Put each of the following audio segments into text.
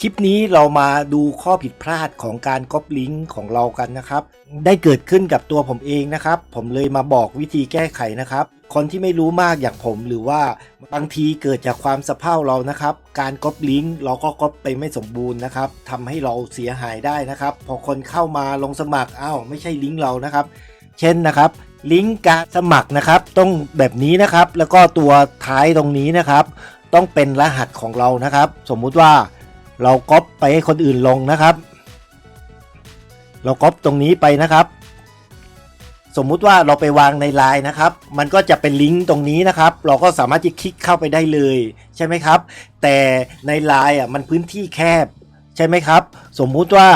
คลิปนี้เรามาดูข้อผิดพลาดของการก๊อปลิงก์ของเรากันนะครับ ได้เกิดขึ้นกับตัวผมเองนะครับ ผมเลยมาบอกวิธีแก้ไขนะครับ คนที่ไม่รู้มากอย่างผมหรือว่าบางทีเกิดจากความสะเพร่าเรานะครับ การก๊อปลิงก์เราก็ก๊อปไปไม่สมบูรณ์นะครับทำให้เราเสียหายได้นะครับ พอคนเข้ามาลงสมัครอ้าวไม่ใช่ลิงก์เรานะครับ เช่นนะครับลิงก์การสมัครนะครับ ต้องแบบนี้นะครับ แล้วก็ตัวท้ายตรงนี้นะครับ ต้องเป็นรหัสของเรานะครับ สมมุติว่า เราก๊อปไปให้คนอื่นลงนะครับ เราก๊อปตรงนี้ไปนะครับ สมมุติว่าเราไปวางในไลน์นะครับ มันก็จะเป็นลิงก์ตรงนี้นะครับ เราก็สามารถที่คลิกเข้าไปได้เลยใช่ไหมครับ แต่ในไลน์อะมันพื้นที่แคบใช่ไหมครับ สมมุติว่า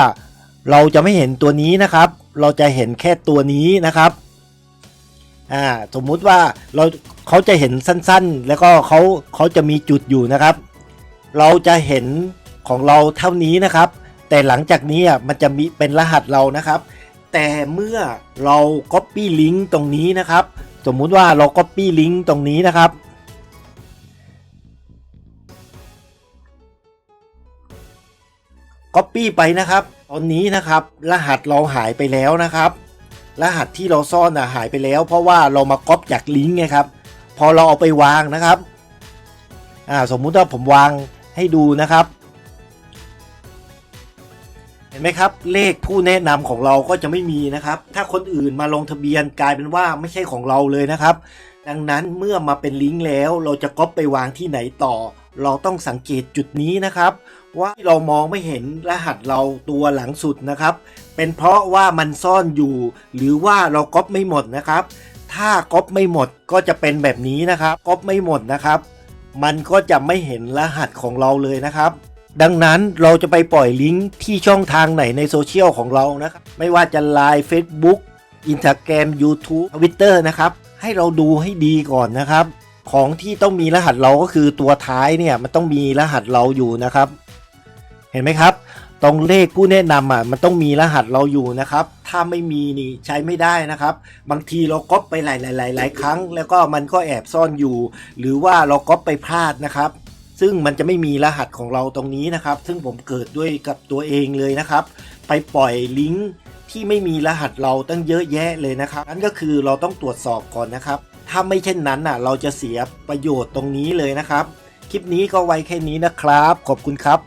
เราจะไม่เห็นตัวนี้นะครับ เราจะเห็นแค่ตัวนี้นะครับอ่าสมมุติว่าเราเขาจะเห็นสั้นๆ แล้วก็เขาเขาจะมีจุดอยู่นะครับ เราจะเห็น ของเราเท่านี้นะครับ แต่หลังจากนี้อะมันจะมีเป็นรหัสเรานะครับ แต่เมื่อเรา Copy Link ตรงนี้นะครับ สมมุติว่าเรา Copy Link ตรงนี้นะครับ Copy ไปนะครับ ตอนนี้นะครับ รหัสเราหายไปแล้วนะครับ รหัสที่เราซ่อนอะหายไปแล้ว เพราะว่าเรามาก๊อปจากลิงก์ไงครับ พอเราเอาไปวางนะครับ อ่า สมมุติว่าผมวางให้ดูนะครับ ไหมครับ เลขผู้แนะนำของเราก็จะไม่มีนะครับ ถ้าคนอื่นมาลงทะเบียนกลายเป็นว่าไม่ใช่ของเราเลยนะครับ ดังนั้นเมื่อมาเป็นลิงก์แล้วเราจะก๊อปไปวางที่ไหนต่อ เราต้องสังเกตจุดนี้นะครับ ว่าเรามองไม่เห็นรหัสเราตัวหลังสุดนะครับ เป็นเพราะว่ามันซ่อนอยู่ หรือว่าเราก๊อปไม่หมดนะครับ ถ้าก๊อปไม่หมดก็จะเป็นแบบนี้นะครับก๊อปไม่หมดนะครับ มันก็จะไม่เห็นรหัสของเราเลยนะครับ ดังนั้นเราจะไปปล่อยลิงก์ที่ช่องทางไหนในโซเชียลของเรานะครับ ไม่ว่าจะ Line Facebook Instagram YouTube Twitter นะครับ ให้เราดูให้ดีก่อนนะครับ ของที่ต้องมีรหัสเราก็คือตัวท้ายเนี่ยมันต้องมีรหัสเราอยู่นะครับ เห็นไหมครับ ตรงเลขผู้แนะนำอะมันต้องมีรหัสเราอยู่นะครับ ถ้าไม่มีนี่ใช้ไม่ได้นะครับ บางทีเราก๊อปไปหลายๆหลายครั้ง แล้วก็มันก็แอบซ่อนอยู่ หรือว่าเราก๊อปไปพลาดนะครับ ซึ่งมันจะไม่มีรหัสของเราตรงนี้นะครับ ซึ่งผมเกิดด้วยกับตัวเองเลยนะครับ ไปปล่อยลิงก์ที่ไม่มีรหัสเราตั้งเยอะแยะเลยนะครับ นั่นก็คือเราต้องตรวจสอบก่อนนะครับ ถ้าไม่เช่นนั้นอะ เราจะเสียประโยชน์ตรงนี้เลยนะครับ คลิปนี้ก็ไว้แค่นี้นะครับ ขอบคุณครับ